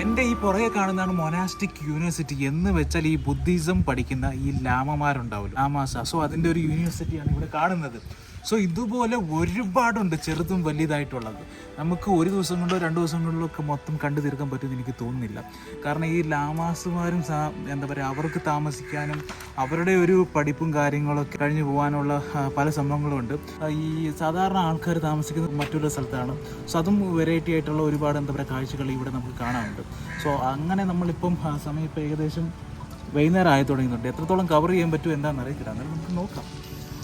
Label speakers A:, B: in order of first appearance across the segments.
A: എൻ്റെ ഈ പുറകെ കാണുന്നതാണ് മൊനാസ്റ്റിക് യൂണിവേഴ്സിറ്റി എന്ന് വെച്ചാൽ ഈ ബുദ്ധിസം പഠിക്കുന്ന ഈ ലാമമാരുണ്ടാവില്ല ലാമാസ സോ അതിൻ്റെ ഒരു യൂണിവേഴ്സിറ്റിയാണ് ഇവിടെ കാണുന്നത് സോ ഇതുപോലെ ഒരുപാടുണ്ട് ചെറുതും വലിയതായിട്ടുള്ളത് നമുക്ക് ഒരു ദിവസം കൊണ്ടോ രണ്ട് ദിവസം കൊണ്ടോ ഒക്കെ മൊത്തം കണ്ടു തീർക്കാൻ പറ്റുമെന്ന് എനിക്ക് തോന്നുന്നില്ല കാരണം ഈ ലാമാസുമാരും എന്താ പറയുക അവർക്ക് താമസിക്കാനും അവരുടെ ഒരു പഠിപ്പും കാര്യങ്ങളൊക്കെ കഴിഞ്ഞു പോകാനുള്ള പല സംഭവങ്ങളുമുണ്ട് ഈ സാധാരണ ആൾക്കാർ താമസിക്കുന്ന മറ്റുള്ള സ്ഥലത്താണ് സോ അതും വെറൈറ്റി ആയിട്ടുള്ള ഒരുപാട് എന്താ പറയുക കാഴ്ചകൾ ഇവിടെ നമുക്ക് കാണാനുണ്ട് സോ അങ്ങനെ നമ്മളിപ്പം സമയം ഇപ്പം ഏകദേശം വൈകുന്നേരം ആയി തുടങ്ങുന്നുണ്ട് എത്രത്തോളം കവർ ചെയ്യാൻ പറ്റും എന്താണെന്ന് അറിയിക്കില്ല അങ്ങനെ നമുക്ക് നോക്കാം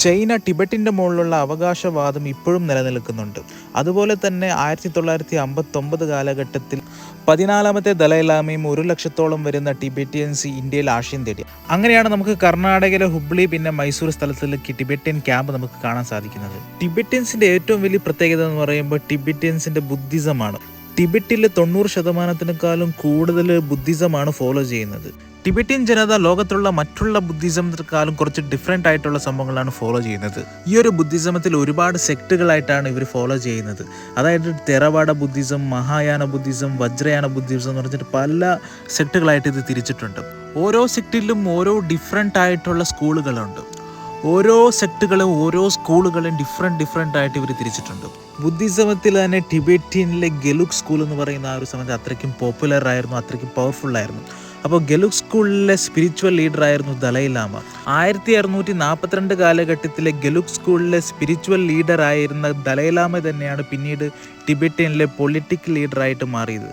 A: ചൈന ടിബറ്റിൻ്റെ മുകളിലുള്ള അവകാശവാദം ഇപ്പോഴും നിലനിൽക്കുന്നുണ്ട് അതുപോലെ തന്നെ ആയിരത്തി തൊള്ളായിരത്തി അമ്പത്തൊമ്പത് കാലഘട്ടത്തിൽ പതിനാലാമത്തെ ദലൈലാമയും ഒരു ലക്ഷത്തോളം വരുന്ന ടിബറ്റിയൻസ് ഇന്ത്യയിൽ ആശയം തേടി അങ്ങനെയാണ് നമുക്ക് കർണാടകയിലെ ഹുബ്ലി പിന്നെ മൈസൂർ സ്ഥലത്തിലേക്ക് ടിബറ്റിയൻ ക്യാമ്പ് നമുക്ക് കാണാൻ സാധിക്കുന്നത് ടിബറ്റിയൻസിൻ്റെ ഏറ്റവും വലിയ പ്രത്യേകത എന്ന് പറയുമ്പോൾ ടിബറ്റിയൻസിൻ്റെ ബുദ്ധിസമാണ് ടിബറ്റിൽ തൊണ്ണൂറ് ശതമാനത്തിനേക്കാളും കൂടുതൽ ബുദ്ധിസമാണ് ഫോളോ ചെയ്യുന്നത് ടിബറ്റിയൻ ജനത ലോകത്തുള്ള മറ്റുള്ള ബുദ്ധിസമത്തെക്കാളും കുറച്ച് ഡിഫറെൻ്റ് ആയിട്ടുള്ള സംഭവങ്ങളാണ് ഫോളോ ചെയ്യുന്നത് ഈ ഒരു ബുദ്ധിസമത്തിൽ ഒരുപാട് സെക്ടുകളായിട്ടാണ് ഇവർ ഫോളോ ചെയ്യുന്നത് അതായത് Theravada Buddhism Mahayana Buddhism Vajrayana Buddhism എന്ന് പറഞ്ഞിട്ട് പല സെക്ടുകളായിട്ട് ഇത് തിരിച്ചിട്ടുണ്ട് ഓരോ സെക്ടിലും ഓരോ ഡിഫറെൻ്റ് ആയിട്ടുള്ള സ്കൂളുകളുണ്ട് ഓരോ സെക്ടുകളും ഓരോ സ്കൂളുകളും ഡിഫറെൻറ്റ് ഡിഫറെൻ്റ് ആയിട്ട് ഇവർ തിരിച്ചിട്ടുണ്ട് ബുദ്ധിസമത്തിൽ തന്നെ ടിബറ്റിനിലെ ഗെലുക് സ്കൂൾ എന്ന് പറയുന്ന ആ ഒരു സമയത്ത് അത്രയ്ക്കും പോപ്പുലർ ആയിരുന്നു അത്രയ്ക്കും പവർഫുൾ ആയിരുന്നു അപ്പോൾ ഗെലുക് സ്കൂളിലെ സ്പിരിച്വൽ ലീഡർ ആയിരുന്നു ദലൈലാമ ആയിരത്തി അറുന്നൂറ്റി നാൽപ്പത്തിരണ്ട് കാലഘട്ടത്തിലെ ഗെലുക് സ്കൂളിലെ സ്പിരിച്വൽ ലീഡർ ആയിരുന്ന ദലൈലാമ തന്നെയാണ് പിന്നീട് ടിബറ്റിനിലെ പൊളിറ്റിക്കൽ ലീഡറായിട്ട് മാറിയത്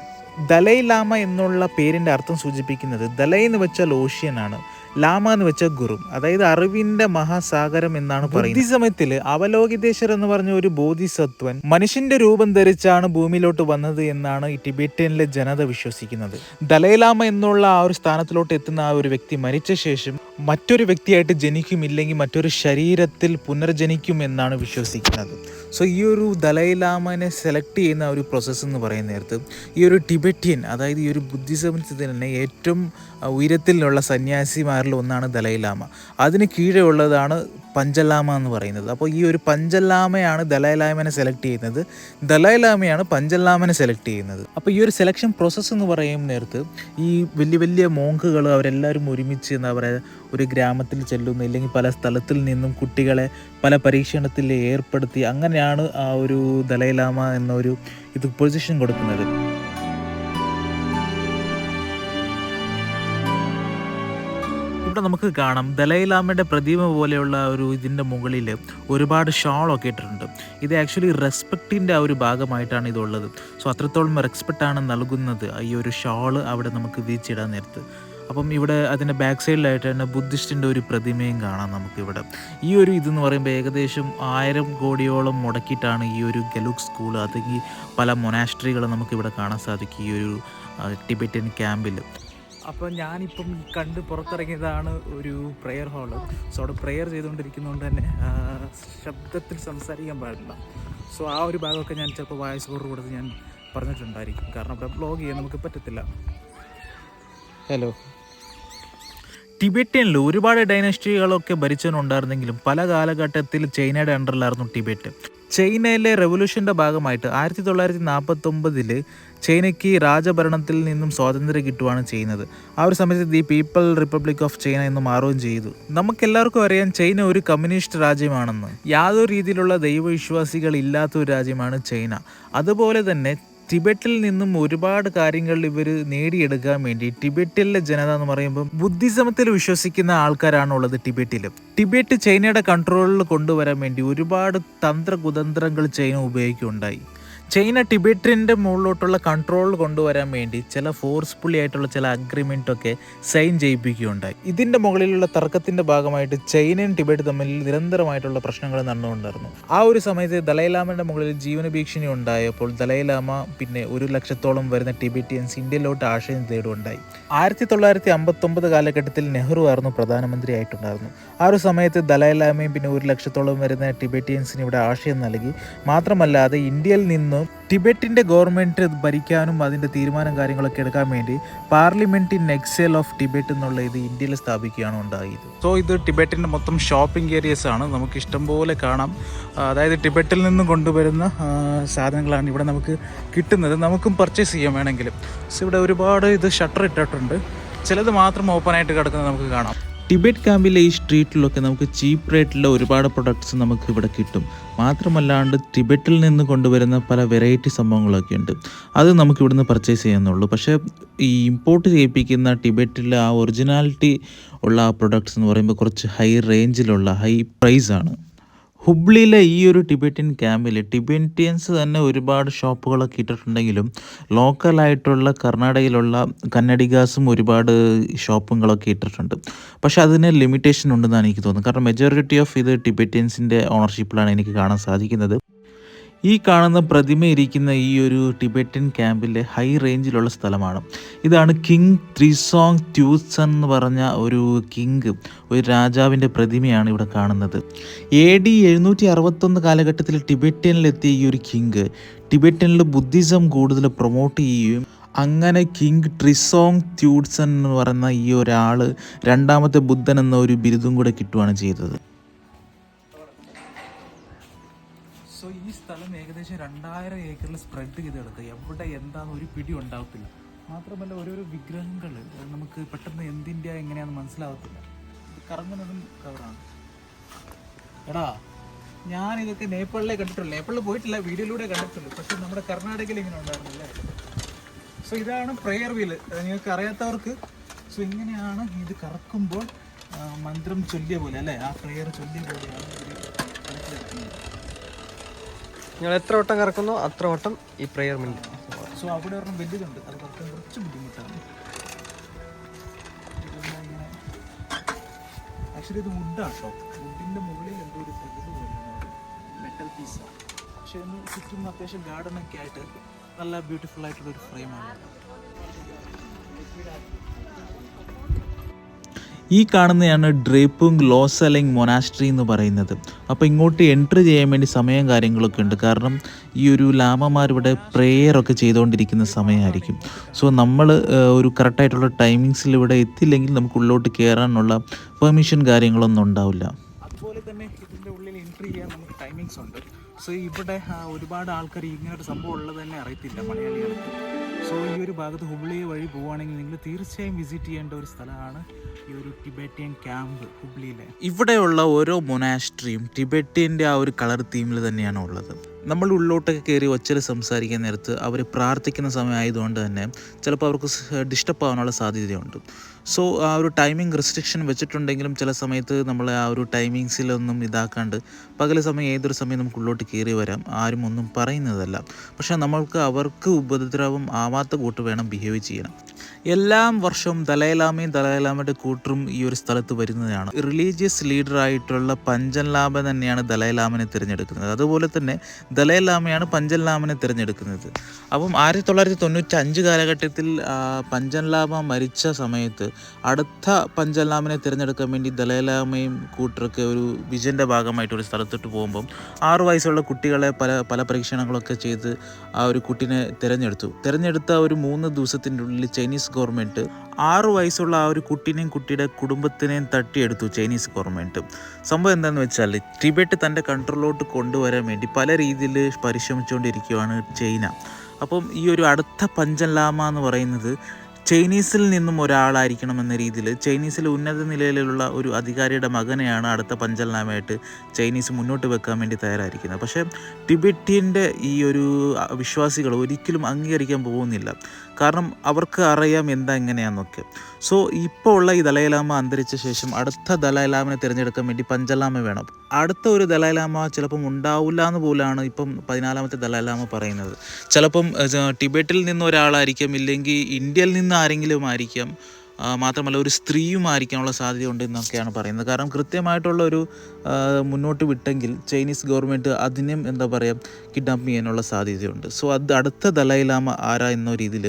A: ദലൈലാമ എന്നുള്ള പേരിൻ്റെ അർത്ഥം സൂചിപ്പിക്കുന്നത് ദലൈ എന്ന് വെച്ചാൽ ഓഷ്യൻ ആണ് ലാമ എന്ന് വെച്ച ഗുരു അതായത് അറിവിന്റെ മഹാസാഗരം എന്നാണ് പറയുന്നത് ഈ സമയത്തിൽ അവലോകിതേശ്വർ എന്ന് പറഞ്ഞ ഒരു ബോധിസത്വൻ മനുഷ്യന്റെ രൂപം ധരിച്ചാണ് ഭൂമിയിലോട്ട് വന്നത് എന്നാണ് ഈ ടിബറ്റിനിലെ ജനത വിശ്വസിക്കുന്നത് ദലൈലാമ എന്നുള്ള ആ ഒരു സ്ഥാനത്തിലോട്ട് എത്തുന്ന ആ ഒരു വ്യക്തി മരിച്ച ശേഷം മറ്റൊരു വ്യക്തിയായിട്ട് ജനിക്കുമില്ലെങ്കിൽ മറ്റൊരു ശരീരത്തിൽ പുനർജനിക്കും എന്നാണ് വിശ്വസിക്കുന്നത് സോ ഈ ഒരു ദലൈലാമനെ സെലക്ട് ചെയ്യുന്ന ഒരു പ്രോസസ്സ് എന്ന് പറയുന്ന നേരത്ത് ഈ ഒരു ടിബറ്റിയൻ അതായത് ഈ ഒരു ബുദ്ധിസമത്തിന് തന്നെ ഏറ്റവും ഉയരത്തിലുള്ള സന്യാസിമാരിൽ ഒന്നാണ് ദലൈലാമ അതിന് കീഴെയുള്ളതാണ് പഞ്ചലാമ എന്ന് പറയുന്നത് അപ്പോൾ ഈ ഒരു പഞ്ചലാമയാണ് ദലൈലാമനെ സെലക്ട് ചെയ്യുന്നത് ദലൈലാമയാണ് പഞ്ചലാമനെ സെലക്ട് ചെയ്യുന്നത് അപ്പോൾ ഈ ഒരു സെലക്ഷൻ പ്രോസസ്സ് എന്ന് പറയുന്ന നേരത്ത് ഈ വലിയ വലിയ മോങ്കുകൾ അവരെല്ലാവരും ഒരുമിച്ച് എന്താ പറയുക ഒരു ഗ്രാമത്തിൽ ചെല്ലുന്നു ഇല്ലെങ്കിൽ പല സ്ഥലത്തിൽ നിന്നും കുട്ടികളെ പല പരീക്ഷണത്തിൽ ഏർപ്പെടുത്തി അങ്ങനെയാണ് ആ ഒരു ദലൈലാമ എന്നൊരു ഇത് പൊസിഷൻ കൊടുക്കുന്നത് ഇവിടെ നമുക്ക് കാണാം ദലൈലാമയുടെ പ്രതിമ പോലെയുള്ള ഒരു ഇതിൻ്റെ മുകളിൽ ഒരുപാട് ഷോളൊക്കെ ഇട്ടിട്ടുണ്ട് ഇത് ആക്ച്വലി റെസ്പെക്റ്റിൻ്റെ ആ ഒരു ഭാഗമായിട്ടാണ് ഇതുള്ളത് സോ അത്രത്തോളം റെസ്പെക്റ്റാണ് നൽകുന്നത് ഈ ഒരു ഷോള് അവിടെ നമുക്ക് വീച്ചിടാൻ നേരത്ത് അപ്പം ഇവിടെ അതിൻ്റെ ബാക്ക് സൈഡിലായിട്ട് തന്നെ ബുദ്ധിസ്റ്റിൻ്റെ ഒരു പ്രതിമയും കാണാം നമുക്കിവിടെ ഈ ഒരു ഇതെന്ന് പറയുമ്പോൾ ഏകദേശം ആയിരം കോടിയോളം മുടക്കിയിട്ടാണ് ഈ ഒരു ഗലുക് സ്കൂൾ അല്ലെങ്കിൽ പല മൊനാസ്ട്രികൾ നമുക്കിവിടെ കാണാൻ സാധിക്കും ഈ ഒരു ടിബറ്റൻ ക്യാമ്പിൽ അപ്പോൾ ഞാനിപ്പം കണ്ട് പുറത്തിറങ്ങിയതാണ് ഒരു പ്രെയർ ഹാള് സോ അവിടെ പ്രെയർ ചെയ്തുകൊണ്ടിരിക്കുന്നതുകൊണ്ട് തന്നെ ശബ്ദത്തിൽ സംസാരിക്കാൻ പാടില്ല സോ ആ ഒരു ഭാഗമൊക്കെ ഞാൻ ചിലപ്പോൾ വായിച്ചു കൊടുത്ത് ഞാൻ പറഞ്ഞിട്ടുണ്ടായിരിക്കും കാരണം അവിടെ ബ്ലോഗ് ചെയ്യാൻ നമുക്ക് പറ്റത്തില്ല ഹലോ ടിബറ്റിൽ ഒരുപാട് ഡൈനസ്റ്റികളൊക്കെ ഭരിച്ചവനുണ്ടായിരുന്നെങ്കിലും പല കാലഘട്ടത്തിൽ ചൈനയുടെ അണ്ടറിലായിരുന്നു ടിബറ്റ് ചൈനയിലെ റെവല്യൂഷൻ്റെ ഭാഗമായിട്ട് ആയിരത്തി തൊള്ളായിരത്തി ഒമ്പതിൽ ചൈനയ്ക്ക് രാജഭരണത്തിൽ നിന്നും സ്വാതന്ത്ര്യം കിട്ടുവാണ് ചെയ്യുന്നത് ആ ഒരു സമയത്ത് the people republic of China എന്ന് മാറുകയും ചെയ്തു നമുക്കെല്ലാവർക്കും അറിയാം ചൈന ഒരു കമ്മ്യൂണിസ്റ്റ് രാജ്യമാണെന്ന് യാതൊരു രീതിയിലുള്ള ദൈവവിശ്വാസികൾ ഇല്ലാത്ത ഒരു രാജ്യമാണ് ചൈന അതുപോലെ തന്നെ ടിബറ്റിൽ നിന്നും ഒരുപാട് കാര്യങ്ങൾ ഇവർ നേടിയെടുക്കാൻ വേണ്ടി ടിബറ്റിലെ ജനത എന്ന് പറയുമ്പോൾ ബുദ്ധിസമത്തിൽ വിശ്വസിക്കുന്ന ആൾക്കാരാണുള്ളത് ടിബറ്റിൽ ടിബറ്റ് ചൈനയുടെ കൺട്രോളിൽ കൊണ്ടുവരാൻ വേണ്ടി ഒരുപാട് തന്ത്രകുതന്ത്രങ്ങൾ ചൈന ഉപയോഗിക്കുകയുണ്ടായി ചൈന ടിബറ്റിൻ്റെ മുകളിലോട്ടുള്ള കൺട്രോൾ കൊണ്ടുവരാൻ വേണ്ടി ചില ഫോഴ്സ്ഫുള്ളി ആയിട്ടുള്ള ചില അഗ്രിമെൻറ്റൊക്കെ സൈൻ ചെയ്യിപ്പിക്കുകയുണ്ടായി ഇതിൻ്റെ മുകളിലുള്ള തർക്കത്തിൻ്റെ ഭാഗമായിട്ട് ചൈനയും ടിബറ്റ് തമ്മിൽ നിരന്തരമായിട്ടുള്ള പ്രശ്നങ്ങൾ നടന്നുകൊണ്ടിരുന്നു ആ ഒരു സമയത്ത് ദലൈലാമയുടെ മുകളിൽ ജീവനഭീക്ഷണി ഉണ്ടായപ്പോൾ ദലൈലാമ പിന്നെ ഒരു ലക്ഷത്തോളം വരുന്ന ടിബറ്റിയൻസ് ഇന്ത്യയിലോട്ട് ആശയം തേടുകയുണ്ടായി ആയിരത്തി തൊള്ളായിരത്തി അമ്പത്തൊമ്പത് കാലഘട്ടത്തിൽ നെഹ്റു ആയിരുന്നു പ്രധാനമന്ത്രി ആയിട്ടുണ്ടായിരുന്നു ആ ഒരു സമയത്ത് ദലൈലാമയും പിന്നെ ഒരു ലക്ഷത്തോളം വരുന്ന ടിബറ്റിയൻസിന് ഇവിടെ ആശയം നൽകി മാത്രമല്ലാതെ ഇന്ത്യയിൽ നിന്ന് ടിബറ്റിൻ്റെ ഗവൺമെൻറ് ഭരിക്കാനും അതിൻ്റെ തീരുമാനം കാര്യങ്ങളൊക്കെ എടുക്കാൻ വേണ്ടി parliament in exile of Tibet എന്നുള്ള ഇത് ഇന്ത്യയിൽ സ്ഥാപിക്കുകയാണ് ഉണ്ടായത് സോ ഇത് ടിബറ്റിൻ്റെ മൊത്തം ഷോപ്പിംഗ് ഏരിയസ് ആണ് നമുക്ക് ഇഷ്ടംപോലെ കാണാം അതായത് ടിബറ്റിൽ നിന്ന് കൊണ്ടുവരുന്ന സാധനങ്ങളാണ് ഇവിടെ നമുക്ക് കിട്ടുന്നത് നമുക്കും പർച്ചേസ് ചെയ്യാൻ വേണമെങ്കിലും സോ ഇവിടെ ഒരുപാട് ഇത് ഷട്ടർ ഇട്ടിട്ടുണ്ട് ചിലത് മാത്രം ഓപ്പൺ ആയിട്ട് കിടക്കുന്നത് നമുക്ക് കാണാം ടിബറ്റ് ക്യാമ്പിലെ ഈ സ്ട്രീറ്റിലൊക്കെ നമുക്ക് ചീപ്പ് റേറ്റിലെ ഒരുപാട് പ്രൊഡക്ട്സ് നമുക്ക് ഇവിടെ കിട്ടും മാത്രമല്ലാണ്ട് ടിബറ്റിൽ നിന്ന് കൊണ്ടുവരുന്ന പല വെറൈറ്റി സംഭവങ്ങളൊക്കെ ഉണ്ട് അത് നമുക്ക് ഇവിടുന്ന് പർച്ചേസ് ചെയ്യാന്നുള്ളൂ പക്ഷേ ഈ ഇമ്പോർട്ട് ചെയ്യിപ്പിക്കുന്ന ടിബറ്റിലെ ആ ഒറിജിനാലിറ്റി ഉള്ള ആ പ്രൊഡക്ട്സ് എന്ന് പറയുമ്പോൾ കുറച്ച് ഹൈ റേഞ്ചിലുള്ള ഹൈ പ്രൈസാണ് ഹുബ്ലിയിലെ ഈ ഒരു ടിബറ്റിൻ ക്യാമ്പിൽ ടിബറ്റിയൻസ് തന്നെ ഒരുപാട് ഷോപ്പുകളൊക്കെ ഇട്ടിട്ടുണ്ടെങ്കിലും ലോക്കലായിട്ടുള്ള കർണാടകയിലുള്ള കന്നഡിഗാസും ഒരുപാട് ഷോപ്പുകളൊക്കെ ഇട്ടിട്ടുണ്ട് പക്ഷെ അതിന് ലിമിറ്റേഷൻ ഉണ്ടെന്നാണ് എനിക്ക് തോന്നുന്നത് കാരണം മെജോറിറ്റി ഓഫ് ഇത് ടിബറ്റിയൻസിൻ്റെ ഓണർഷിപ്പിലാണ് എനിക്ക് കാണാൻ സാധിക്കുന്നത് ഈ കാണുന്ന പ്രതിമ ഇരിക്കുന്ന ഈ ഒരു ടിബറ്റൻ ക്യാമ്പിലെ ഹൈ റേഞ്ചിലുള്ള സ്ഥലമാണ് ഇതാണ് കിങ് ത്രിസോങ് ട്യൂസൺ എന്ന് പറഞ്ഞ ഒരു കിങ് ഒരു രാജാവിൻ്റെ പ്രതിമയാണ് ഇവിടെ കാണുന്നത് എ ഡി എഴുന്നൂറ്റി അറുപത്തൊന്ന് കാലഘട്ടത്തിൽ ടിബറ്റനിലെത്തിയ ഈ ഒരു കിങ് ടിബറ്റനിൽ ബുദ്ധിസം കൂടുതൽ പ്രൊമോട്ട് ചെയ്യുകയും അങ്ങനെ കിങ് ട്രിസോങ് ട്യൂഡ്സൺ എന്ന് പറയുന്ന ഈ ഒരാൾ രണ്ടാമത്തെ ബുദ്ധൻ എന്ന ഒരു ബിരുദം കൂടെ കിട്ടുകയാണ് ചെയ്തത് സോ ഈ സ്ഥലം ഏകദേശം രണ്ടായിരം ഏക്കറിൽ സ്പ്രെഡ് കിടക്കുക എവിടെ എന്താണെന്ന് ഒരു പിടി ഉണ്ടാവത്തില്ല മാത്രമല്ല ഓരോരോ വിഗ്രഹങ്ങൾ നമുക്ക് പെട്ടെന്ന് എന്തിൻ്റെ എങ്ങനെയാണെന്ന് മനസ്സിലാവത്തില്ല കറങ്ങുന്നതും കവറാണ് എടാ ഞാൻ ഇതൊക്കെ നേപ്പാളിലെ കണ്ടിട്ടുള്ളൂ നേപ്പാളിൽ പോയിട്ടില്ല വീഡിയോയിലൂടെ കണ്ടിട്ടുള്ളൂ പക്ഷെ നമ്മുടെ കർണാടകയിൽ ഇങ്ങനെ ഉണ്ടായിരുന്നില്ലേ സോ ഇതാണ് പ്രെയർ വീല് നിങ്ങൾക്ക് അറിയാത്തവർക്ക് സോ ഇങ്ങനെയാണ് ഇത് കറക്കുമ്പോൾ മന്ത്രം ചൊല്ലിയ പോലെ അല്ലേ ആ പ്രെയർ ചൊല്ലിയ പോലെയാണ് ഇതിൽ നിങ്ങൾ എത്ര വട്ടം കറക്കുന്നോ അത്ര വട്ടം ഈ പ്രെയർ മിനിറ്റ് സോ അവിടെ ഒരെണ്ണം വലിയതുണ്ട് അത് കറക്കാൻ കുറച്ച് ബുദ്ധിമുട്ടാണ് ആക്ച്വലി ഇത് വുഡാണ് കേട്ടോ വുഡിൻ്റെ മുകളിൽ എന്തോ ഒരു പ്രകൃതി മെറ്റൽ പീസാണ് പക്ഷേ ഒന്ന് ചുറ്റും അത്യാവശ്യം ഗാർഡനൊക്കെ ആയിട്ട് നല്ല ബ്യൂട്ടിഫുൾ ആയിട്ടുള്ള ഒരു ഫ്രെയിമാണ് ഈ കാണുന്നതാണ് ഡ്രേപ്പുങ് ലോസലിംഗ് മൊനാസ്ട്രി എന്ന് പറയുന്നത് അപ്പോൾ ഇങ്ങോട്ട് എൻട്രി ചെയ്യാൻ വേണ്ടി സമയം കാര്യങ്ങളൊക്കെ ഉണ്ട് കാരണം ഈ ഒരു ലാമമാരിവിടെ പ്രേയറൊക്കെ ചെയ്തുകൊണ്ടിരിക്കുന്ന സമയമായിരിക്കും സോ നമ്മൾ ഒരു കറക്റ്റായിട്ടുള്ള ടൈമിങ്സിൽ ഇവിടെ എത്തില്ലെങ്കിൽ നമുക്ക് ഉള്ളോട്ട് കയറാനുള്ള പെർമിഷൻ കാര്യങ്ങളൊന്നും ഉണ്ടാവില്ല അതുപോലെ തന്നെ ഇതിൻ്റെ ഉള്ളിൽ എൻട്രി ചെയ്യാൻ നമുക്ക് ടൈമിങ്സ് ഉണ്ട് സോ ഇവിടെ ഒരുപാട് ആൾക്കാർ ഇങ്ങനെ ഒരു സംഭവം ഉള്ളത് തന്നെ അറിയത്തില്ല മലയാളികൾക്ക് സോ ഈ ഒരു ഭാഗത്ത് ഹുബ്ലി വഴി പോവുകയാണെങ്കിൽ നിങ്ങൾ തീർച്ചയായും വിസിറ്റ് ചെയ്യേണ്ട ഒരു സ്ഥലമാണ് ഈ ഒരു ടിബറ്റിയൻ ക്യാമ്പ് ഹുബ്ലിയിലെ ഇവിടെയുള്ള ഓരോ മൊനാസ്ട്രിയും ടിബറ്റിൻ്റെ ആ ഒരു കളർ തീമിൽ തന്നെയാണ് ഉള്ളത് നമ്മൾ ഉള്ളോട്ടൊക്കെ കയറി ഒച്ചയിൽ സംസാരിക്കാൻ നേരത്ത് അവർ പ്രാർത്ഥിക്കുന്ന സമയമായതുകൊണ്ട് തന്നെ ചിലപ്പോൾ അവർക്ക് ഡിസ്റ്റർബ് ആവാനുള്ള സാധ്യതയുണ്ട് സോ ആ ഒരു ടൈമിംഗ് റെസ്ട്രിക്ഷൻ വെച്ചിട്ടുണ്ടെങ്കിലും ചില സമയത്ത് നമ്മൾ ആ ഒരു ടൈമിങ്സിലൊന്നും ഇതാക്കാണ്ട് പകൽ സമയം ഏതൊരു സമയം നമുക്ക് ഉള്ളോട്ട് കയറി വരാം ആരും ഒന്നും പറയുന്നതല്ല പക്ഷേ നമ്മൾക്ക് അവർക്ക് ഉപദ്രവം ആവാത്ത കൂട്ട് വേണം ബിഹേവ് ചെയ്യണം എല്ലാം വർഷവും ദലൈലാമയും ദലൈലാമയുടെ കൂട്ടറും ഈ ഒരു സ്ഥലത്ത് വരുന്നതാണ് റിലീജിയസ് ലീഡറായിട്ടുള്ള ലാമ തന്നെയാണ് ദലൈലാമനെ തിരഞ്ഞെടുക്കുന്നത് അതുപോലെ തന്നെ ദലൈലാമയാണ് ലാമനെ തിരഞ്ഞെടുക്കുന്നത് അപ്പം ആയിരത്തി തൊള്ളായിരത്തി തൊണ്ണൂറ്റി അഞ്ച് കാലഘട്ടത്തിൽ ലാമ മരിച്ച സമയത്ത് അടുത്ത ലാമനെ തിരഞ്ഞെടുക്കാൻ വേണ്ടി ദലൈലാമയും കൂട്ടറൊക്കെ ഒരു വിജൻ്റെ ഭാഗമായിട്ട് ഒരു സ്ഥലത്തോട്ട് പോകുമ്പം ആറ് വയസ്സുള്ള കുട്ടികളെ പല പല പരീക്ഷണങ്ങളൊക്കെ ചെയ്ത് ആ ഒരു കുട്ടിനെ തിരഞ്ഞെടുത്തു തിരഞ്ഞെടുത്ത ഒരു മൂന്ന് ദിവസത്തിൻ്റെ ഉള്ളിൽ ചൈനീസ് ഗവൺമെൻറ് ആറു വയസ്സുള്ള ആ ഒരു കുട്ടീനെയും കുട്ടിയുടെ കുടുംബത്തിനെയും തട്ടിയെടുത്തു ചൈനീസ് ഗവൺമെൻറ് സംഭവം എന്താണെന്ന് വെച്ചാൽ ടിബറ്റ് തൻ്റെ കൺട്രോളിലോട്ട് കൊണ്ടുവരാൻ വേണ്ടി പല രീതിയിൽ പരിശ്രമിച്ചുകൊണ്ടിരിക്കുകയാണ് ചൈന അപ്പം ഈ ഒരു അടുത്ത ലാമ എന്ന് പറയുന്നത് ചൈനീസിൽ നിന്നും ഒരാളായിരിക്കണം എന്ന രീതിയിൽ ചൈനീസിലെ ഉന്നത നിലയിലുള്ള ഒരു അധികാരിയുടെ മകനെയാണ് അടുത്ത പഞ്ചൽനാമയായിട്ട് ചൈനീസ് മുന്നോട്ട് വെക്കാൻ വേണ്ടി തയ്യാറായിരിക്കുന്നത് പക്ഷേ ടിബറ്റിൻ്റെ ഈ ഒരു വിശ്വാസികൾ ഒരിക്കലും അംഗീകരിക്കാൻ പോകുന്നില്ല കാരണം അവർക്ക് അറിയാം എന്താ എങ്ങനെയാണെന്നൊക്കെ സോ ഇപ്പോൾ ഉള്ള ഈ ദലൈലാമ അന്തരിച്ച ശേഷം അടുത്ത ദലൈലാമിനെ തിരഞ്ഞെടുക്കാൻ വേണ്ടി പഞ്ചലാമ വേണം അടുത്ത ഒരു ദലൈലാമ ചിലപ്പം ഉണ്ടാവില്ല എന്ന് പോലാണ് ഇപ്പം പതിനാലാമത്തെ ദലൈലാമ പറയുന്നത് ചിലപ്പം ടിബറ്റിൽ നിന്ന് ഒരാളായിരിക്കാം ഇല്ലെങ്കിൽ ഇന്ത്യയിൽ നിന്ന് ആരെങ്കിലും ആയിരിക്കാം മാത്രമല്ല ഒരു സ്ത്രീയും ആയിരിക്കാനുള്ള സാധ്യതയുണ്ട് എന്നൊക്കെയാണ് പറയുന്നത് കാരണം കൃത്യമായിട്ടുള്ള ഒരു മുന്നോട്ട് വിട്ടെങ്കിൽ ചൈനീസ് ഗവൺമെൻറ് അതിനും എന്താ പറയുക കിഡ്നാപ്പ് ചെയ്യാനുള്ള സാധ്യതയുണ്ട് സോ അത് അടുത്ത ദലൈലാമ ആരാ എന്ന രീതിയിൽ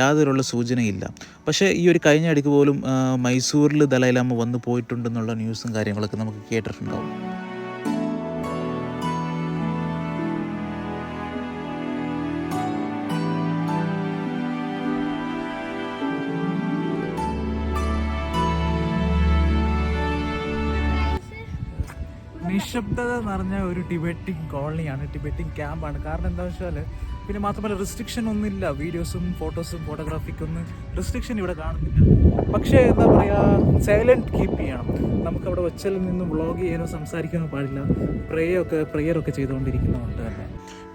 A: യാതൊരുള്ള സൂചനയില്ല പക്ഷേ ഈ ഒരു കഴിഞ്ഞ ഇടയ്ക്ക് പോലും മൈസൂരിൽ ദലൈലാമ വന്നു പോയിട്ടുണ്ടെന്നുള്ള ന്യൂസും കാര്യങ്ങളൊക്കെ നമുക്ക് കേട്ടിട്ടുണ്ടാവും നിശബ്ദത നിറഞ്ഞ ഒരു ടിബറ്റിംഗ് കോളനിയാണ് ടിബറ്റിംഗ് ക്യാമ്പാണ് കാരണം എന്താ വെച്ചാൽ പിന്നെ മാത്രമല്ല റെസ്ട്രിക്ഷൻ ഒന്നുമില്ല വീഡിയോസും ഫോട്ടോസും ഫോട്ടോഗ്രാഫിക്കൊന്നും റെസ്ട്രിക്ഷൻ ഇവിടെ കാണുന്നില്ല പക്ഷേ എന്താ പറയുക സൈലൻറ്റ് കീപ്പ് ചെയ്യണം നമുക്ക് അവിടെ ഒച്ചയിൽ നിന്ന് വ്ളോഗ് ചെയ്യാനോ സംസാരിക്കാനോ പാടില്ല പ്രേയൊക്കെ പ്രേയറൊക്കെ ചെയ്തുകൊണ്ടിരിക്കുന്നതുകൊണ്ട് തന്നെ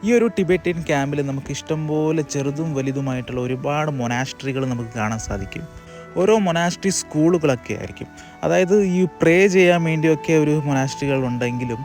A: ഈ ഒരു ടിബറ്റിൻ ക്യാമ്പിൽ നമുക്ക് ഇഷ്ടംപോലെ ചെറുതും വലുതുമായിട്ടുള്ള ഒരുപാട് മൊനാസ്ട്രികൾ നമുക്ക് കാണാൻ സാധിക്കും ഓരോ മൊനാസ്ട്രി സ്കൂളുകളൊക്കെ ആയിരിക്കും അതായത് ഈ പ്രേ ചെയ്യാൻ വേണ്ടിയൊക്കെ ഒരു മൊനാസ്ട്രികൾ ഉണ്ടെങ്കിലും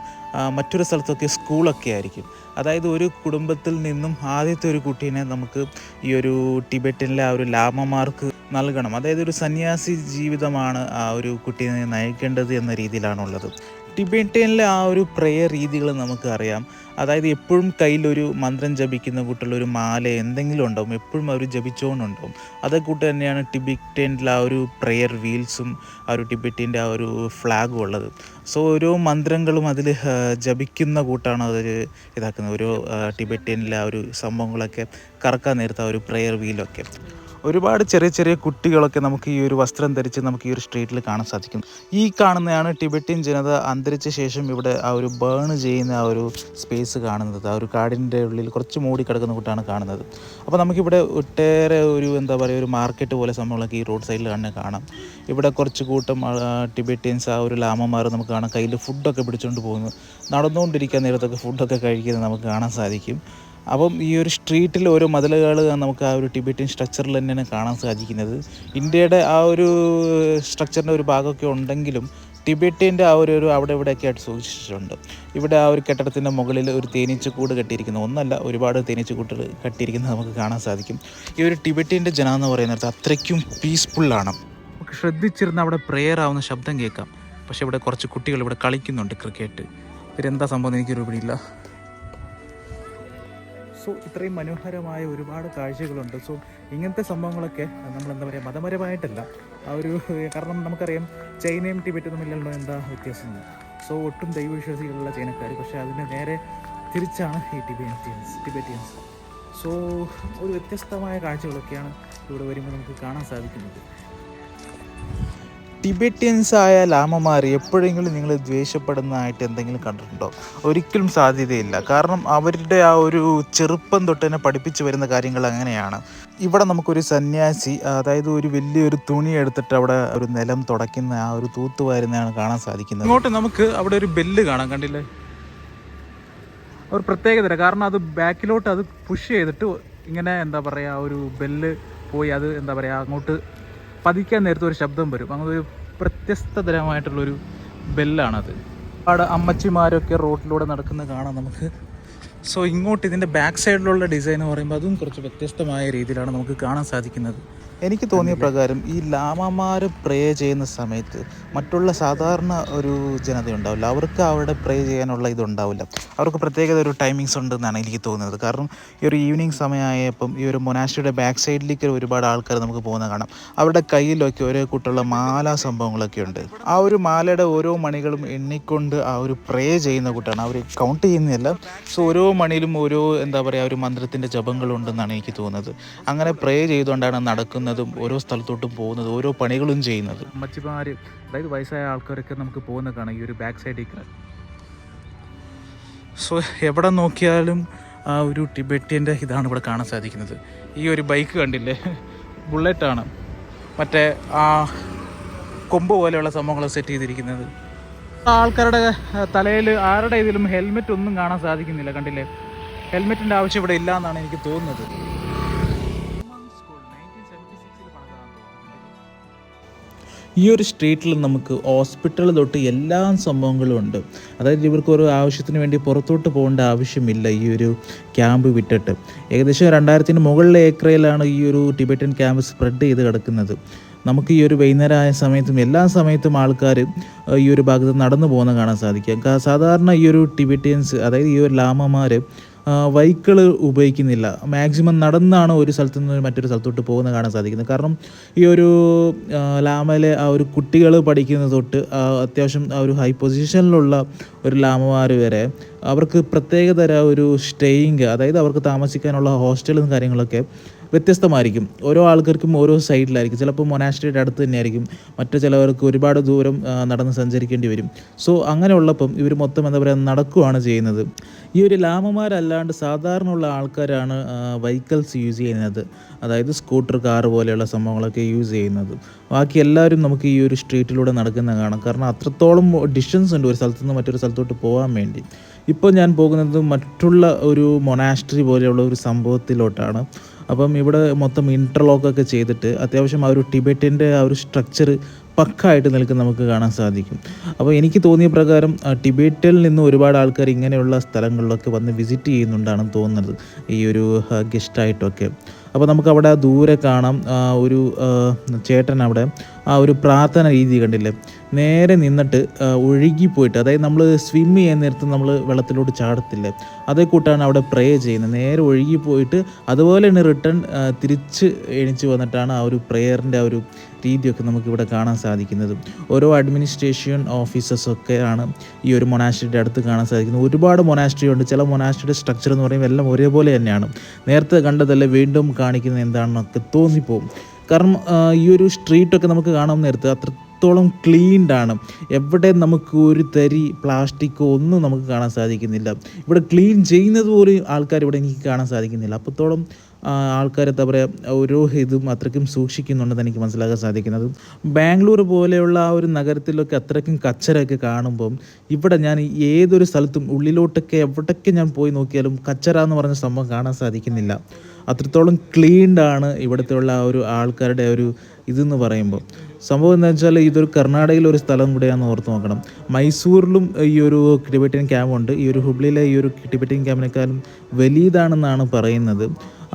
A: മറ്റൊരു സ്ഥലത്തൊക്കെ സ്കൂളൊക്കെ ആയിരിക്കും അതായത് ഒരു കുടുംബത്തിൽ നിന്നും ആദ്യത്തെ ഒരു കുട്ടീനെ നമുക്ക് ഈ ഒരു ടിബറ്റിലെ ആ ഒരു ലാമമാർക്ക് നൽകണം അതായത് ഒരു സന്യാസി ജീവിതമാണ് ആ ഒരു കുട്ടീനെ നയിക്കേണ്ടത് എന്ന രീതിയിലാണുള്ളത് ടിബേറ്റനിലെ ആ ഒരു പ്രയർ രീതികൾ നമുക്ക് അറിയാം അതായത് എപ്പോഴും കയ്യിലൊരു മന്ത്രം ജപിക്കുന്ന കൂട്ടുള്ള ഒരു മാല എന്തെങ്കിലും ഉണ്ടാവും എപ്പോഴും അവർ ജപിച്ചുകൊണ്ടുണ്ടാവും അതേ കൂട്ട് തന്നെയാണ് ടിബറ്റൻ്റെ ആ ഒരു പ്രെയർ വീൽസും ആ ഒരു ടിബറ്റൻ്റെ ആ ഒരു ഫ്ലാഗും ഉള്ളത് സോ ഓരോ മന്ത്രങ്ങളും അതിൽ ജപിക്കുന്ന കൂട്ടാണ് അവർ ഇതാക്കുന്നത് ഓരോ ടിബിറ്റേനിലെ ആ ഒരു സംഭവങ്ങളൊക്കെ കറക്കാൻ നേരത്തെ ആ ഒരു പ്രെയർ വീലൊക്കെ ഒരുപാട് ചെറിയ ചെറിയ കുട്ടികളൊക്കെ നമുക്ക് ഈ ഒരു വസ്ത്രം ധരിച്ച് നമുക്ക് ഈ ഒരു സ്ട്രീറ്റിൽ കാണാൻ സാധിക്കും ഈ കാണുന്നതാണ് ടിബറ്റിൻ ജനത അന്തരിച്ച ശേഷം ഇവിടെ ആ ഒരു ബേൺ ചെയ്യുന്ന ആ ഒരു സ്പേസ് കാണുന്നത് ആ ഒരു കാടിൻ്റെ ഉള്ളിൽ കുറച്ച് മൂടി കിടക്കുന്ന കുട്ടാണ് കാണുന്നത് അപ്പോൾ നമുക്കിവിടെ ഒട്ടേറെ ഒരു എന്താ പറയുക ഒരു മാർക്കറ്റ് പോലെ സംഭവങ്ങളൊക്കെ ഈ റോഡ് സൈഡിൽ തന്നെ കാണാം ഇവിടെ കുറച്ച് കൂട്ടം ടിബറ്റിയൻസ് ആ ഒരു ലാമമാർ നമുക്ക് കാണാം കയ്യിൽ ഫുഡൊക്കെ പിടിച്ചുകൊണ്ട് പോകുന്നു നടന്നുകൊണ്ടിരിക്കാൻ നേരത്തൊക്കെ ഫുഡൊക്കെ കഴിക്കുന്നത് നമുക്ക് കാണാൻ സാധിക്കും അപ്പം ഈ ഒരു സ്ട്രീറ്റിൽ ഓരോ മതിലുകൾ നമുക്ക് ആ ഒരു ടിബറ്റൻ സ്ട്രക്ചറിൽ തന്നെയാണ് കാണാൻ സാധിക്കുന്നത് ഇന്ത്യയുടെ ആ ഒരു സ്ട്രക്ചറിൻ്റെ ഒരു ഭാഗമൊക്കെ ഉണ്ടെങ്കിലും ടിബറ്റിൻ്റെ ആ ഒരു ഒരു അവിടെ ഇവിടെയൊക്കെ ആയിട്ട് സൂക്ഷിച്ചിട്ടുണ്ട് ഇവിടെ ആ ഒരു കെട്ടിടത്തിൻ്റെ മുകളിൽ ഒരു തേനീച്ചക്കൂട് കെട്ടിയിരിക്കുന്നു ഒന്നല്ല ഒരുപാട് തേനീച്ചക്കൂട്ടുകൾ കെട്ടിയിരിക്കുന്നത് നമുക്ക് കാണാൻ സാധിക്കും ഈ ഒരു ടിബറ്റിൻ്റെ ജനം എന്ന് പറയുന്നത് അത്രയ്ക്കും പീസ്ഫുള്ളാണ് നമുക്ക് ശ്രദ്ധിച്ചിരുന്ന അവിടെ പ്രെയർ ആവുന്ന ശബ്ദം കേൾക്കാം പക്ഷേ ഇവിടെ കുറച്ച് കുട്ടികൾ ഇവിടെ കളിക്കുന്നുണ്ട് ക്രിക്കറ്റ് ഇവരെന്താ സംഭവം എനിക്കൊരു പിടിയില്ല സോ ഇത്രയും മനോഹരമായ ഒരുപാട് കാഴ്ചകളുണ്ട് സോ ഇങ്ങനത്തെ സംഭവങ്ങളൊക്കെ നമ്മൾ എന്താ പറയുക മതപരമായിട്ടല്ല ആ ഒരു കാരണം നമുക്കറിയാം ചൈനയും ടിബറ്റും തമ്മിലുള്ള എന്താ വ്യത്യാസം സോ ഒട്ടും ദൈവവിശ്വാസികളുള്ള ചൈനക്കാർ പക്ഷേ അതിന് നേരെ തിരിച്ചാണ് ഈ ടിബറ്റിയൻസ് ടിബറ്റിയൻസ് സോ ഒരു വ്യത്യസ്തമായ കാഴ്ചകളൊക്കെയാണ് ഇവിടെ വരുമ്പോൾ നമുക്ക് കാണാൻ സാധിക്കുന്നത് ടിബറ്റിയൻസായ ലാമമാർ എപ്പോഴെങ്കിലും നിങ്ങൾ ദ്വേഷപ്പെടുന്നതായിട്ട് എന്തെങ്കിലും കണ്ടിട്ടുണ്ടോ ഒരിക്കലും സാധ്യതയില്ല കാരണം അവരുടെ ആ ഒരു ചെറുപ്പം തൊട്ട് തന്നെ പഠിപ്പിച്ചു വരുന്ന കാര്യങ്ങൾ അങ്ങനെയാണ് ഇവിടെ നമുക്കൊരു സന്യാസി അതായത് ഒരു വലിയൊരു തുണി എടുത്തിട്ട് അവിടെ ഒരു നിലം തുടയ്ക്കുന്ന ആ ഒരു തൂത്ത് വരുന്നതാണ് കാണാൻ സാധിക്കുന്നത് ഇങ്ങോട്ട് നമുക്ക് അവിടെ ഒരു ബെല്ല് കാണാം കണ്ടില്ലേ ഒരു പ്രത്യേകത കാരണം അത് ബാക്കിലോട്ട് അത് പുഷ് ചെയ്തിട്ട് ഇങ്ങനെ എന്താ പറയുക ഒരു ബെല്ല് പോയി അത് എന്താ പറയുക അങ്ങോട്ട് പതിക്കാൻ നേരത്തെ ഒരു ശബ്ദം വരും അങ്ങനെ ഒരു പ്രത്യസ്തതരമായിട്ടുള്ളൊരു ബെല്ലാണത് അവിടെ അമ്മച്ചിമാരൊക്കെ റോഡിലൂടെ നടക്കുന്നത് കാണാം നമുക്ക് സോ ഇങ്ങോട്ട് ഇതിൻ്റെ ബാക്ക് സൈഡിലുള്ള ഡിസൈൻ എന്ന് പറയുമ്പോൾ അതും കുറച്ച് വ്യത്യസ്തമായ രീതിയിലാണ് നമുക്ക് കാണാൻ സാധിക്കുന്നത് എനിക്ക് തോന്നിയ പ്രകാരം ഈ ലാമമാർ പ്രേ ചെയ്യുന്ന സമയത്ത് മറ്റുള്ള സാധാരണ ഒരു ജനതയുണ്ടാവില്ല അവർക്ക് അവരുടെ പ്രേ ചെയ്യാനുള്ള ഇതുണ്ടാവില്ല അവർക്ക് പ്രത്യേകത ഒരു ടൈമിങ്സ് ഉണ്ടെന്നാണ് എനിക്ക് തോന്നുന്നത് കാരണം ഈ ഒരു ഈവനിങ് സമയമായപ്പം ഈ ഒരു മൊനാശിയുടെ ബാക്ക് സൈഡിലേക്ക് ഒരുപാട് ആൾക്കാർ നമുക്ക് പോകുന്ന കാണാം അവരുടെ കയ്യിലൊക്കെ ഓരോ കൂട്ടുള്ള മാല സംഭവങ്ങളൊക്കെ ഉണ്ട് ആ ഒരു മാലയുടെ ഓരോ മണികളും എണ്ണിക്കൊണ്ട് ആ ഒരു പ്രേ ചെയ്യുന്ന കൂട്ടാണ് അവർ കൗണ്ട് ചെയ്യുന്നില്ല സോ ഓരോ മണിയിലും ഓരോ എന്താ പറയുക ഒരു മന്ത്രത്തിൻ്റെ ജപങ്ങളുണ്ടെന്നാണ് എനിക്ക് തോന്നുന്നത് അങ്ങനെ പ്രേ ചെയ്തുകൊണ്ടാണ് നടക്കുന്നത് വരുന്നതും ഓരോ സ്ഥലത്തോട്ടും പോകുന്നതും ഓരോ പണികളും ചെയ്യുന്നത് അമ്മച്ചിമാർ അതായത് വയസ്സായ ആൾക്കാരൊക്കെ നമുക്ക് പോകുന്ന കാണാം ഈ ഒരു ബാക്ക് സൈഡിൽ സോ എവിടെ നോക്കിയാലും ആ ഒരു ടിബറ്റിൻ്റെ ഇതാണ് ഇവിടെ കാണാൻ സാധിക്കുന്നത് ഈ ഒരു ബൈക്ക് കണ്ടില്ലേ ബുള്ളറ്റാണ് മറ്റേ ആ കൊമ്പ് പോലെയുള്ള സംഭവങ്ങൾ സെറ്റ് ചെയ്തിരിക്കുന്നത് ആൾക്കാരുടെ തലയിൽ ആരുടെ ഇതിലും ഹെൽമെറ്റ് ഒന്നും കാണാൻ സാധിക്കുന്നില്ല കണ്ടില്ലേ ഹെൽമെറ്റിൻ്റെ ആവശ്യം ഇവിടെ ഇല്ല എന്നാണ് എനിക്ക് തോന്നുന്നത് ഈ ഒരു സ്ട്രീറ്റിൽ നമുക്ക് ഹോസ്പിറ്റൽ തൊട്ട് എല്ലാ സംഭവങ്ങളും ഉണ്ട് അതായത് ഇവർക്ക് ഒരു ആവശ്യത്തിന് വേണ്ടി പുറത്തോട്ട് പോകേണ്ട ആവശ്യമില്ല ഈ ഒരു ക്യാമ്പ് വിട്ടിട്ട് ഏകദേശം രണ്ടായിരത്തിന് മുകളിലെ ഏക്കറയിലാണ് ഈ ഒരു ടിബറ്റൻ ക്യാമ്പ് സ്പ്രെഡ് ചെയ്ത് കിടക്കുന്നത് നമുക്ക് ഈ ഒരു വൈകുന്നേരമായ സമയത്തും എല്ലാ സമയത്തും ആൾക്കാർ ഈ ഒരു ഭാഗത്ത് നടന്നു പോകുന്ന കാണാൻ സാധിക്കും സാധാരണ ഈ ഒരു ടിബറ്റിയൻസ് അതായത് ഈ ഒരു ലാമമാർ വൈക്കിള് ഉപയോഗിക്കുന്നില്ല മാക്സിമം നടന്നാണ് ഒരു സ്ഥലത്തു നിന്ന് മറ്റൊരു സ്ഥലത്തോട്ട് പോകുന്നത് കാണാൻ സാധിക്കുന്നത് കാരണം ഈ ഒരു ലാമയിലെ ആ ഒരു കുട്ടികൾ പഠിക്കുന്നത് തൊട്ട് അത്യാവശ്യം ആ ഒരു ഹൈ പൊസിഷനിലുള്ള ഒരു ലാമമാർ വരെ അവർക്ക് പ്രത്യേകതര ഒരു സ്റ്റേയിങ് അതായത് അവർക്ക് താമസിക്കാനുള്ള ഹോസ്റ്റലും കാര്യങ്ങളൊക്കെ വ്യത്യസ്തമായിരിക്കും ഓരോ ആൾക്കാർക്കും ഓരോ സൈഡിലായിരിക്കും ചിലപ്പോൾ മൊനാസ്ട്രിയുടെ അടുത്ത് തന്നെയായിരിക്കും മറ്റു ചിലവർക്ക് ഒരുപാട് ദൂരം നടന്ന് സഞ്ചരിക്കേണ്ടി വരും സോ അങ്ങനെയുള്ളപ്പം ഇവർ മൊത്തം എന്താ പറയുക നടക്കുകയാണ് ചെയ്യുന്നത് ഈ ഒരു ലാമമാരല്ലാണ്ട് സാധാരണ ഉള്ള ആൾക്കാരാണ് വെഹിക്കിൾസ് യൂസ് ചെയ്യുന്നത് അതായത് സ്കൂട്ടർ കാർ പോലെയുള്ള സംഭവങ്ങളൊക്കെ യൂസ് ചെയ്യുന്നത് ബാക്കി എല്ലാവരും നമുക്ക് ഈ ഒരു സ്ട്രീറ്റിലൂടെ നടക്കുന്ന കാണാം കാരണം അത്രത്തോളം ഡിസ്റ്റൻസ് ഉണ്ട് ഒരു സ്ഥലത്തുനിന്ന് മറ്റൊരു സ്ഥലത്തോട്ട് പോകാൻ വേണ്ടി ഇപ്പോൾ ഞാൻ പോകുന്നത് മറ്റുള്ള ഒരു മൊനാസ്ട്രി പോലെയുള്ള ഒരു സംഭവത്തിലോട്ടാണ് അപ്പം ഇവിടെ മൊത്തം ഇൻ്റർലോക്കൊക്കെ ചെയ്തിട്ട് അത്യാവശ്യം ആ ഒരു ടിബറ്റിൻ്റെ ആ ഒരു സ്ട്രക്ചർ പക്കായിട്ട് നിൽക്കുന്ന നമുക്ക് കാണാൻ സാധിക്കും അപ്പോൾ എനിക്ക് തോന്നിയ പ്രകാരം ടിബറ്റിൽ നിന്ന് ഒരുപാട് ആൾക്കാർ ഇങ്ങനെയുള്ള സ്ഥലങ്ങളിലൊക്കെ വന്ന് വിസിറ്റ് ചെയ്യുന്നുണ്ടാണ് തോന്നുന്നത് ഈ ഒരു ഗസ്റ്റായിട്ടൊക്കെ അപ്പോൾ നമുക്ക് അവിടെ ദൂരെ കാണാം ഒരു ചേട്ടൻ അവിടെ ആ ഒരു പ്രാർത്ഥന രീതി കണ്ടില്ലേ നേരെ നിന്നിട്ട് ഒഴുകിപ്പോയിട്ട് അതായത് നമ്മൾ സ്വിമ്മ് ചെയ്യാൻ നേരത്ത് നമ്മൾ വെള്ളത്തിലോട്ട് ചാടത്തില്ല അതേ കൂട്ടാണ് അവിടെ പ്രേ ചെയ്യുന്നത് നേരെ ഒഴുകിപ്പോയിട്ട് അതുപോലെ തന്നെ റിട്ടേൺ തിരിച്ച് എണിച്ച് വന്നിട്ടാണ് ആ ഒരു പ്രേയറിൻ്റെ ആ ഒരു രീതിയൊക്കെ നമുക്കിവിടെ കാണാൻ സാധിക്കുന്നത് ഓരോ അഡ്മിനിസ്ട്രേഷൻ ഓഫീസേഴ്സൊക്കെ ആണ് ഈ ഒരു മൊനാസ്ട്രിയുടെ അടുത്ത് കാണാൻ സാധിക്കുന്നത് ഒരുപാട് മൊനാസ്ട്രി ഉണ്ട് ചില മൊനാസ്ട്രിയുടെ സ്ട്രക്ചർ എന്ന് പറയുമ്പോൾ എല്ലാം ഒരേപോലെ തന്നെയാണ് നേരത്തെ കണ്ടതല്ലേ വീണ്ടും കാണിക്കുന്നത് എന്താണെന്നൊക്കെ തോന്നിപ്പോകും കാരണം ഈ ഒരു സ്ട്രീറ്റൊക്കെ നമുക്ക് കാണാൻ നേരത്ത് അത്ര അത്രത്തോളം ക്ലീൻഡാണ് എവിടെ നമുക്ക് ഒരു തരി പ്ലാസ്റ്റിക്കോ ഒന്നും നമുക്ക് കാണാൻ സാധിക്കുന്നില്ല ഇവിടെ ക്ലീൻ ചെയ്യുന്നത് പോലും ആൾക്കാർ ഇവിടെ എനിക്ക് കാണാൻ സാധിക്കുന്നില്ല അപ്പത്തോളം ആൾക്കാർ എന്താ പറയുക ഓരോ ഇതും അത്രയ്ക്കും സൂക്ഷിക്കുന്നുണ്ടെന്ന് എനിക്ക് മനസ്സിലാക്കാൻ സാധിക്കുന്നത് ബാംഗ്ലൂർ പോലെയുള്ള ആ ഒരു നഗരത്തിലൊക്കെ അത്രയ്ക്കും കച്ചറയൊക്കെ കാണുമ്പം ഇവിടെ ഞാൻ ഏതൊരു സ്ഥലത്തും ഉള്ളിലോട്ടൊക്കെ എവിടെയൊക്കെ ഞാൻ പോയി നോക്കിയാലും കച്ചറ എന്ന് പറഞ്ഞ സംഭവം കാണാൻ സാധിക്കുന്നില്ല അത്രത്തോളം ക്ലീൻഡാണ് ഇവിടുത്തെ ഉള്ള ആ ഒരു ആൾക്കാരുടെ ഒരു ഇതെന്ന് പറയുമ്പോൾ സംഭവം എന്താ വെച്ചാൽ ഇതൊരു കർണാടകയിലെ ഒരു സ്ഥലം കൂടെയാന്ന് ഓർത്ത് നോക്കണം മൈസൂരിലും ഈ ഒരു ക്യാമ്പ് ഉണ്ട് ഈ ഒരു ഹുബ്ലിയിലെ ഈ ഒരു ടിബറ്റൻ ക്യാമ്പിനേക്കാളും വലിയതാണെന്നാണ് പറയുന്നത്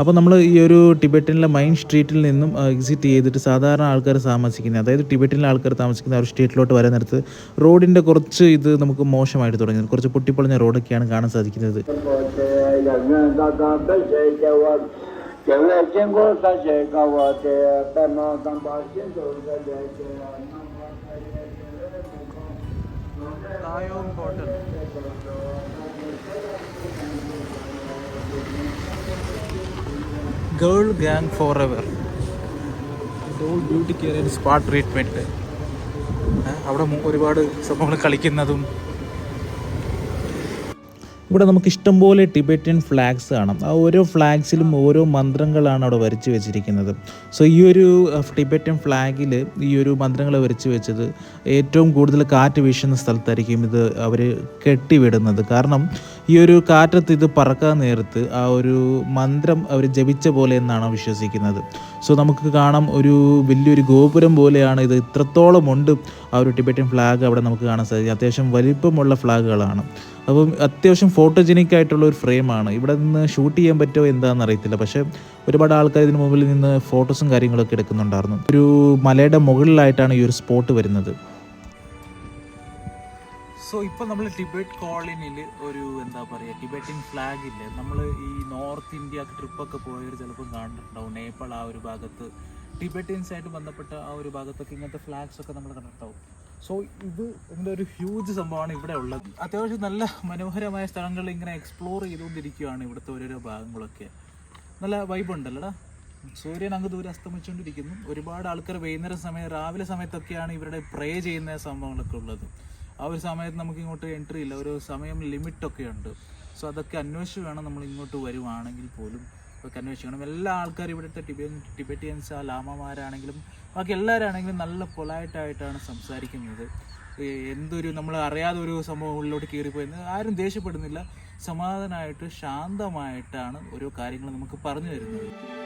A: അപ്പോൾ നമ്മൾ ഈ ഒരു ടിബറ്റനിലെ മൈൻ സ്ട്രീറ്റിൽ നിന്നും എക്സിറ്റ് ചെയ്തിട്ട് സാധാരണ ആൾക്കാർ താമസിക്കുന്ന അതായത് ടിബറ്റിലെ ആൾക്കാർ താമസിക്കുന്ന ഒരു സ്ട്രീറ്റിലോട്ട് വരാൻ നേരത്ത് റോഡിൻ്റെ കുറച്ച് ഇത് നമുക്ക് മോശമായിട്ട് തുടങ്ങി കുറച്ച് പൊട്ടിപ്പൊളിഞ്ഞ റോഡൊക്കെയാണ് കാണാൻ സാധിക്കുന്നത് girl gang forever doll beauty care and spa treatment അവിടെ ഒരുപാട് സംഭവങ്ങൾ കളിക്കുന്നതും ഇവിടെ നമുക്ക് ഇഷ്ടംപോലെ ടിബറ്റൻ ഫ്ലാഗ്സ് കാണാം ആ ഓരോ ഫ്ലാഗ്സിലും ഓരോ മന്ത്രങ്ങളാണ് അവിടെ വരച്ച് വെച്ചിരിക്കുന്നത് സോ ഈ ഒരു ടിബറ്റൻ ഫ്ലാഗിൽ ഈ ഒരു മന്ത്രങ്ങൾ വരച്ച് വെച്ചത് ഏറ്റവും കൂടുതൽ കാറ്റ് വീശുന്ന സ്ഥലത്തായിരിക്കും ഇത് അവർ കെട്ടിവിടുന്നത് കാരണം ഈ ഒരു കാറ്റത്ത് ഇത് പറക്കാൻ നേരത്ത് ആ ഒരു മന്ത്രം അവർ ജപിച്ച പോലെ എന്നാണ് വിശ്വസിക്കുന്നത് സോ നമുക്ക് കാണാം ഒരു വലിയൊരു ഗോപുരം പോലെയാണ് ഇത് ഇത്രത്തോളം ഉണ്ട് ആ ഒരു ടിബറ്റൻ ഫ്ലാഗ് അവിടെ നമുക്ക് കാണാൻ സാധിക്കും അത്യാവശ്യം വലിപ്പമുള്ള ഫ്ലാഗുകളാണ് അപ്പം അത്യാവശ്യം ഫോട്ടോജെനിക് ആയിട്ടുള്ള ഒരു ഫ്രെയിമാണ് ഇവിടെ നിന്ന് ഷൂട്ട് ചെയ്യാൻ പറ്റുമോ എന്താണെന്ന് അറിയത്തില്ല പക്ഷേ ഒരുപാട് ആൾക്കാർ ഇതിന് മുമ്പിൽ നിന്ന് ഫോട്ടോസും കാര്യങ്ങളൊക്കെ എടുക്കുന്നുണ്ടായിരുന്നു ഒരു മലയുടെ മുകളിലായിട്ടാണ് ഈ ഒരു സ്പോട്ട് വരുന്നത് സോ ഇപ്പോൾ നമ്മൾ ടിബറ്റ് കോളനിയിൽ ഒരു എന്താ പറയുക ടിബറ്റിൻ ഫ്ലാഗ് ഇല്ലേ നമ്മൾ ഈ നോർത്ത് ഇന്ത്യ ട്രിപ്പൊക്കെ പോയവർ ചിലപ്പോൾ കണ്ടിട്ടുണ്ടാവും നേപ്പാൾ ആ ഒരു ഭാഗത്ത് ടിബറ്റൻസ് ആയിട്ട് ബന്ധപ്പെട്ട ആ ഒരു ഭാഗത്തൊക്കെ ഇങ്ങനത്തെ ഫ്ലാഗ്സ് ഒക്കെ നമ്മൾ കണ്ടിട്ടുണ്ടാവും സോ ഇത് ഇതിൻ്റെ ഒരു ഹ്യൂജ് സംഭവമാണ് ഇവിടെ ഉള്ളത് അത്യാവശ്യം നല്ല മനോഹരമായ സ്ഥലങ്ങൾ ഇങ്ങനെ എക്സ്പ്ലോർ ചെയ്തുകൊണ്ടിരിക്കുകയാണ് ഇവിടുത്തെ ഓരോരോ ഭാഗങ്ങളൊക്കെ നല്ല വൈബ് സൂര്യൻ അങ്ങ് ദൂരെ അസ്തമിച്ചുകൊണ്ടിരിക്കുന്നു ഒരുപാട് ആൾക്കാർ വൈകുന്നേരം സമയം രാവിലെ സമയത്തൊക്കെയാണ് ഇവരുടെ പ്രേ ചെയ്യുന്ന സംഭവങ്ങളൊക്കെ ഉള്ളത് ആ ഒരു സമയത്ത് നമുക്ക് ഇങ്ങോട്ട് എൻട്രി ഇല്ല ഒരു സമയം ലിമിറ്റൊക്കെ ഉണ്ട് സോ അതൊക്കെ അന്വേഷിച്ച് വേണം നമ്മൾ ഇങ്ങോട്ട് വരുവാണെങ്കിൽ പോലും പോയി അന്വേഷിക്കണം എല്ലാ ആൾക്കാരും ഇവിടുത്തെ ടിബിയൻ ടിബറ്റിയൻസ് ആ ലാമമാരാണെങ്കിലും ബാക്കി എല്ലാവരാണെങ്കിലും നല്ല പൊളായിട്ടായിട്ടാണ് സംസാരിക്കുന്നത് എന്തൊരു നമ്മൾ അറിയാതെ ഒരു സംഭവം ഉള്ളിലോട്ട് കയറിപ്പോയെന്ന് ആരും ദേഷ്യപ്പെടുന്നില്ല സമാധാനമായിട്ട് ശാന്തമായിട്ടാണ് ഓരോ കാര്യങ്ങൾ നമുക്ക് പറഞ്ഞു തരുന്നത്